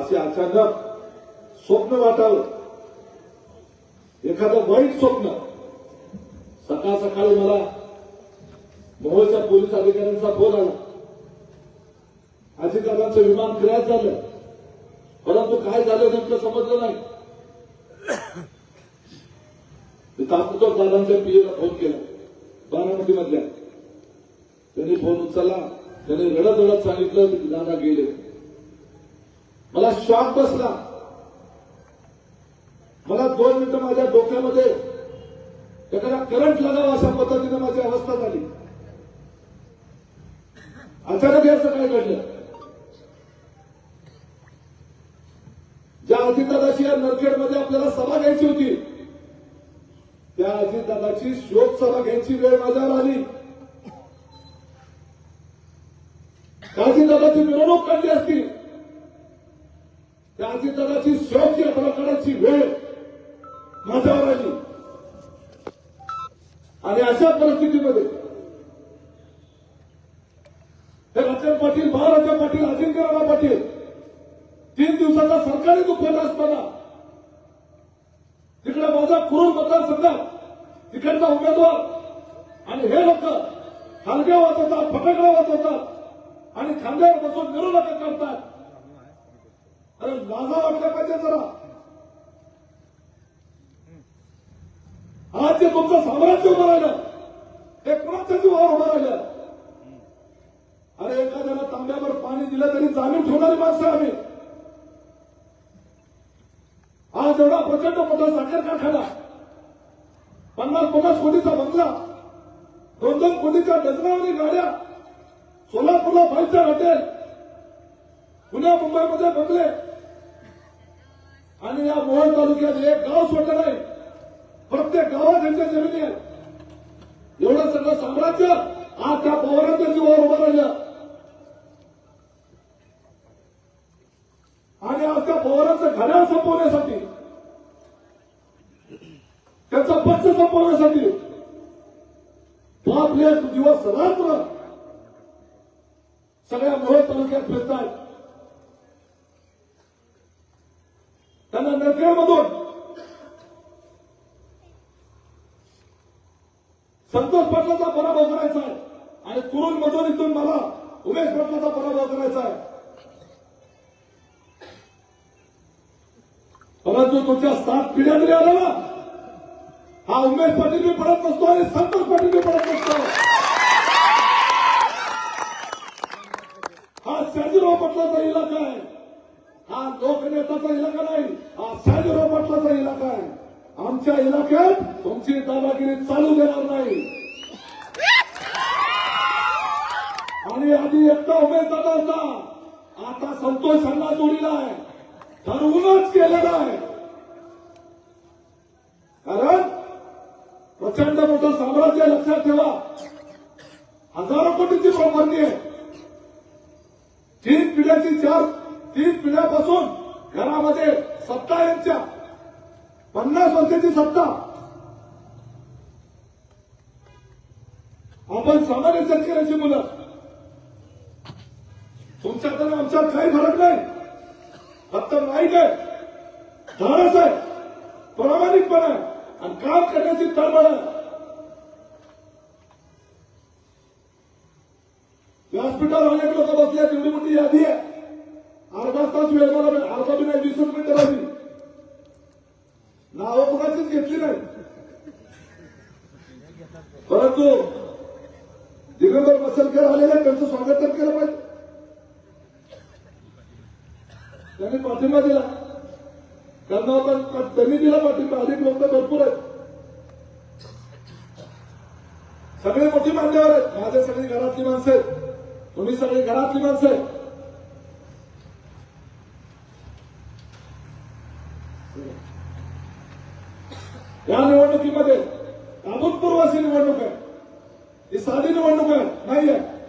असे अचानक स्वप्न वाटावं. एखादं वाईट स्वप्न. सकाळ सकाळी मला मोहोळच्या पोलीस अधिकाऱ्यांचा फोन आला. अधिकाऱ्यांचं विमान क्रॅश झालं. परंतु काय झालं नेमकं समजलं नाही. मी ताबडतोब दादांच्या पीएला फोन केला. बारामती मधल्या त्यांनी फोन उचलला. त्यांनी रडत रडत सांगितलं की दादा गेले. मला शॉक बसला. मला दोन मिनिटं माझ्या डोक्यामध्ये एखादा करंट लागावा अशा पद्धतीने माझी अवस्था झाली. अचानक याचं काय घडलं. ज्या अजितदादाची या नरखेडमध्ये आपल्याला सभा घ्यायची होती त्या अजितदादाची शोक सभा घ्यायची वेळ माझ्यावर आली. अजितदादाची मिरवणूक काढली असती? त्याची अजितदादाची शोक यात्रा वेळ माझ्यावर आली. आणि अशा परिस्थितीमध्ये हे रतन पाटील महाराजा पाटील अजिंक्यराव पाटील तीन दिवसाचा सरकारी दुःखद असताना तिकडे माझा कुरुण मतदारसंघात तिकडचा उमेदवार आणि हे लोक हलग्या वाचवतात फटाकडा वाचवतात आणि खांद्यावर बसून मिरवणुका करतात. अरे लाजा वाटल्या पाहिजे जरा. आज जे तुमचं साम्राज्य उभं राहिलं हे कुणाच्या जीवावर उभं राहिलं. अरे एखाद्याला तांब्यावर पाणी दिलं तरी जाणीव ठेवणारी माणसं आम्ही. आज एवढा प्रचंड मोठा साखर कारखाना पन्नास पन्नास कोटीचा बंगला दोन दोन कोटीच्या डझनावरी गाड्या सोलापूरला फाईव्ह स्टार हॉटेल पुण्या मुंबईमध्ये बंगले आणि या मोहोळ तालुक्यात एक गाव सोडलं नाही. प्रत्येक गावात यांच्या जमिनी आहेत. एवढं सगळं साम्राज्य आज त्या पवारांच्या जीवावर उभं राहिलं. आणि आज त्या पवारांचं घड्याळ संपवण्यासाठी त्याचा पक्ष संपवण्यासाठी आपले दिवस रात्र सगळ्या मोहोळ तालुक्यात फिरतात त्यांना नरखेडमधून संतोष पाटलाचा पराभव करायचा आहे. आणि कुरुल मधून इथून मला उमेश पाटलाचा पराभव करायचा आहे. परंतु तुमच्या सात पिढ्या जरी आला ना हा उमेश पाटील मी पडत नसतो आणि संतोष पाटील मी पडत नसतो. हा शाजीराव पाटलाचा इलाका आहे. हा लोकनेताचा इलाका नाही हा शाजीराव पाटलाचा इलाका आहे. आमच्या इलाक्यात तुमची दादागिरी चालू देणार नाही. आणि आधी एकटा उमेश दादा होता. आता संतोष यांना जोडीला आहे. ठरवूनच केलेलं आहे. कारण प्रचंड मोठं साम्राज्य लक्षात ठेवा. हजारो कोटीची प्रॉपर्टी आहे. तीन पिढ्याची चार तीन पिढ्यापासून घरामध्ये सत्ता यांच्या पन्नास वर्षाची सत्ता. आपण सामान्य शेतकऱ्याची मुलं. तुमच्या आमच्यात काही फरक नाही. फक्त नाही आहे धाडस आहे प्रामाणिकपणा आहे आणि काम करण्याची तळमळ आहे. व्यासपीठावर अनेक लोक बसले तेवढी मोठी यादी आहे. तास वेळ मला अर्धा बी नाही वीस मिनिटं राहिली नाव कुणाचीच घेतली नाही. परंतु दिगंबर मसलकर आलेले त्यांचं स्वागत तर केलं पाहिजे. त्यांनी पाठिंबा दिला. त्यांना त्यांनी दिला पाठिंबा अधिक लोक भरपूर आहेत. सगळे मोठी मान्यवर आहेत. माझे सगळी घरातली माणसं आहेत. तुम्ही सगळी घरातली माणसं आहेत? या निवडणुकीमध्ये अभूतपूर्व अशी निवडणूक आहे. ही साधी निवडणूक आहे. नाही आहे.